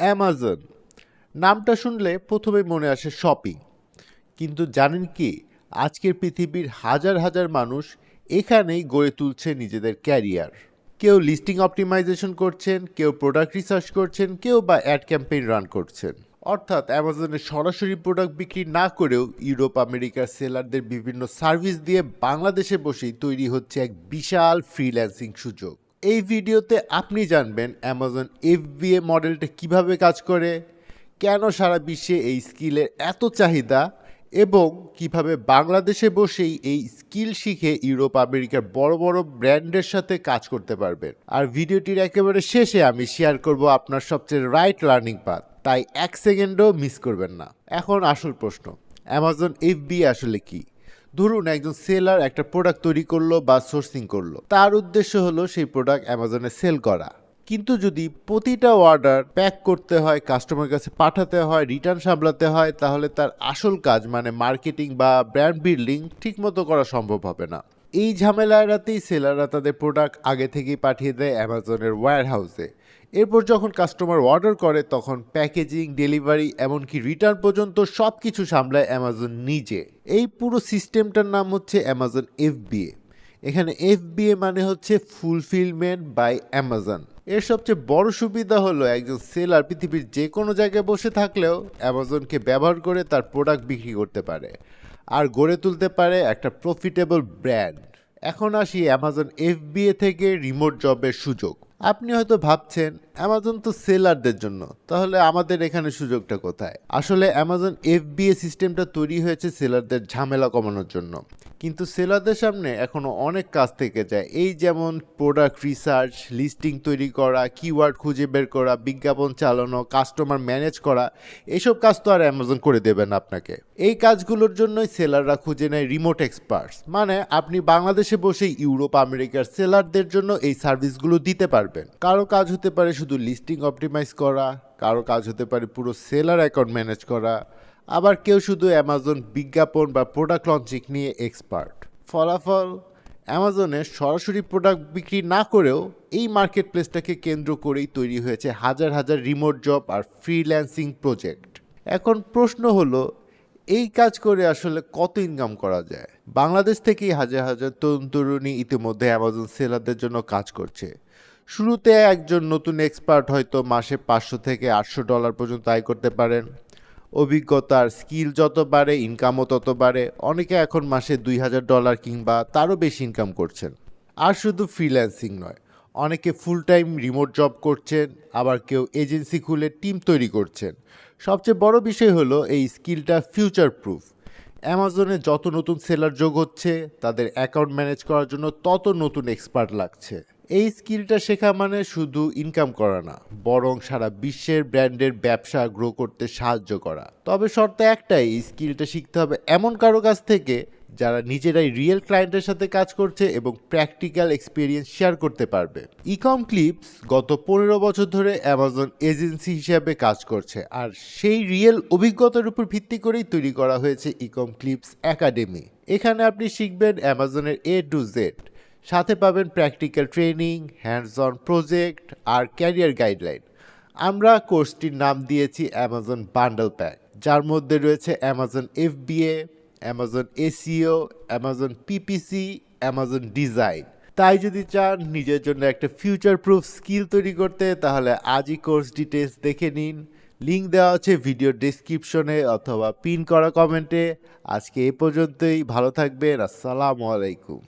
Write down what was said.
Amazon. নামটা শুনলে প্রথমেই মনে আসে শপিং। কিন্তু জানেন কি? আজকের পৃথিবীর হাজার হাজার মানুষ এখানেই গড়ে তুলছে নিজেদের ক্যারিয়ার। কেউ লিস্টিং অপটিমাইজেশন করছেন, কেউ প্রোডাক্ট রিসার্চ করছেন, কেউ বা অ্যাড ক্যাম্পেইন রান করছেন। অর্থাৎ অ্যামাজনে সরাসরি প্রোডাক্ট বিক্রি না করেও ইউরোপ, আমেরিকার সেলারদের বিভিন্ন সার্ভিস দিয়ে বাংলাদেশে বসেই তৈরি হচ্ছে এক বিশাল ফ্রিল্যান্সিং সুযোগ। এই ভিডিওতে আপনি জানবেন অ্যামাজন এফ এফবিএ মডেলটা কীভাবে কাজ করে, কেন সারা বিশ্বে এই স্কিলের এত চাহিদা এবং কীভাবে বাংলাদেশে বসেই এই স্কিল শিখে ইউরোপ, আমেরিকার বড় বড় ব্র্যান্ডের সাথে কাজ করতে পারবেন। আর ভিডিওটির একেবারে শেষে আমি শেয়ার করব আপনার সবচেয়ে রাইট লার্নিং পাথ তাই এক সেকেন্ডও মিস করবেন না। এখন আসল প্রশ্ন অ্যামাজন এফ এফবি আসলে কি? ধরুন একজন সেলার একটা প্রোডাক্ট তৈরি করল বা সোর্সিং করল। তার উদ্দেশ্য হলো সেই প্রোডাক্ট অ্যামাজনে সেল করা। কিন্তু যদি প্রতিটা অর্ডার প্যাক করতে হয় কাস্টমার কাছে পাঠাতে হয় রিটার্ন সামলাতে হয়, তাহলে তার আসল কাজ মানে মার্কেটিং বা ব্র্যান্ড বিল্ডিং ঠিকমতো করা সম্ভব হবে না। এই ঝামেলা এড়াতেই সেলাররা তাদের প্রোডাক্ট আগে থেকেই পাঠিয়ে দেয় অ্যামাজনের ওয়্যার হাউসে এরপর যখন কাস্টমার অর্ডার করে, তখন প্যাকেজিং ডেলিভারি এমনকি রিটার্ন পর্যন্ত সব কিছু সামলায় অ্যামাজন নিজে। এই পুরো সিস্টেমটার নাম হচ্ছে অ্যামাজন এফবিএ। এখানে এফবিএ মানে হচ্ছে ফুলফিলমেন্ট বাই অ্যামাজন। এর সবচেয়ে বড় সুবিধা হলো একজন সেলার পৃথিবীর যে কোনো জায়গায় বসে থাকলেও অ্যামাজনকে ব্যবহার করে তার প্রোডাক্ট বিক্রি করতে পারে। আর গড়ে তুলতে পারে একটা প্রফিটেবল ব্র্যান্ড। এখন আসি অ্যামাজন এফবিএ থেকে রিমোট জবের সুযোগ। আপনি হয়তো ভাবছেন, অ্যামাজন তো সেলারদের জন্য, তাহলে আমাদের এখানে সুযোগটা কোথায়? আসলে অ্যামাজন এফবিএ সিস্টেমটা তৈরি হয়েছে সেলারদের ঝামেলা কমানোর জন্য। কিন্তু সেলারদের সামনে এখনও অনেক কাজ থেকে যায়। এই যেমন প্রোডাক্ট রিসার্চ লিস্টিং তৈরি করা কিওয়ার্ড খুঁজে বের করা, বিজ্ঞাপন চালানো কাস্টমার ম্যানেজ করা, এসব কাজ তো আর অ্যামাজন করে দেবে না আপনাকে। এই কাজগুলোর জন্যই সেলাররা খুঁজে নেয় রিমোট এক্সপার্টস মানে আপনি বাংলাদেশে বসে ইউরোপ, আমেরিকার সেলারদের জন্য এই সার্ভিসগুলো দিতে পারবেন। কারও কাজ হতে পারে শুধু লিস্টিং অপটিমাইজ করা, কারও কাজ হতে পারে পুরো সেলার অ্যাকাউন্ট ম্যানেজ করা আবার কেউ শুধু অ্যামাজন বিজ্ঞাপন বা প্রোডাক্ট লঞ্চিং নিয়ে এক্সপার্ট ফলাফল অ্যামাজনে সরাসরি প্রোডাক্ট বিক্রি না করেও এই মার্কেট প্লেসটাকে কেন্দ্র করেই তৈরি হয়েছে হাজার হাজার রিমোট জব আর ফ্রিল্যান্সিং প্রজেক্ট এখন প্রশ্ন হলো, এই কাজ করে আসলে কত ইনকাম করা যায়? বাংলাদেশ থেকেই হাজার হাজার তরুণ তরুণী ইতিমধ্যে অ্যামাজন সেলারদের জন্য কাজ করছে। শুরুতে একজন নতুন এক্সপার্ট হয়তো মাসে পাঁচশো থেকে আটশো ডলার পর্যন্ত আয় করতে পারেন। অভিজ্ঞতার স্কিল যত বাড়ে ইনকামও তত বাড়ে। অনেকে এখন মাসে দুই হাজার ডলার কিংবা তারও বেশি ইনকাম করছেন। আর শুধু ফ্রিল্যান্সিং নয়, অনেকে ফুল টাইম রিমোট জব করছেন, আবার কেউ এজেন্সি খুলে টিম তৈরি করছেন। সবচেয়ে বড় বিষয় হলো এই স্কিলটা ফিউচার প্রুফ অ্যামাজনে যত নতুন সেলার যোগ হচ্ছে, তাদের অ্যাকাউন্ট ম্যানেজ করার জন্য তত নতুন এক্সপার্ট লাগছে। এই স্কিলটা শেখা মানে শুধু ইনকাম করা না, বরং সারা বিশ্বের ব্র্যান্ডের ব্যবসা গ্রো করতে সাহায্য করা। তবে শর্ত একটাই, এই স্কিলটা শিখতে হবে এমন কারও কাছ থেকে যারা নিজেরাই রিয়েল ক্লায়েন্টের সাথে কাজ করছে এবং প্র্যাকটিক্যাল এক্সপিরিয়েন্স শেয়ার করতে পারবে। ইকম ক্লিপস গত পনেরো বছর ধরে অ্যামাজন এজেন্সি হিসাবে কাজ করছে, আর সেই রিয়েল অভিজ্ঞতার উপর ভিত্তি করেই তৈরি করা হয়েছে ইকম ক্লিপস একাডেমি এখানে আপনি শিখবেন অ্যামাজনের এ টু জেড সাথে পাবেন practical training hands on project R career guideline আমরা কোর্সটির নাম দিয়েছি অ্যামাজন বান্ডেল প্যাক যার মধ্যে রয়েছে Amazon FBA Amazon SEO Amazon PPC Amazon design তাই যদি চান নিজের জন্য একটা ফিউচার প্রুফ স্কিল তৈরি করতে, তাহলে আজই কোর্স ডিটেলস দেখে নিন। লিঙ্ক দেওয়া আছে ভিডিও ডিসক্রিপশনে অথবা পিন করা কমেন্টে আজকে এ পর্যন্তই। ভালো থাকবেন। আসসালামু আলাইকুম।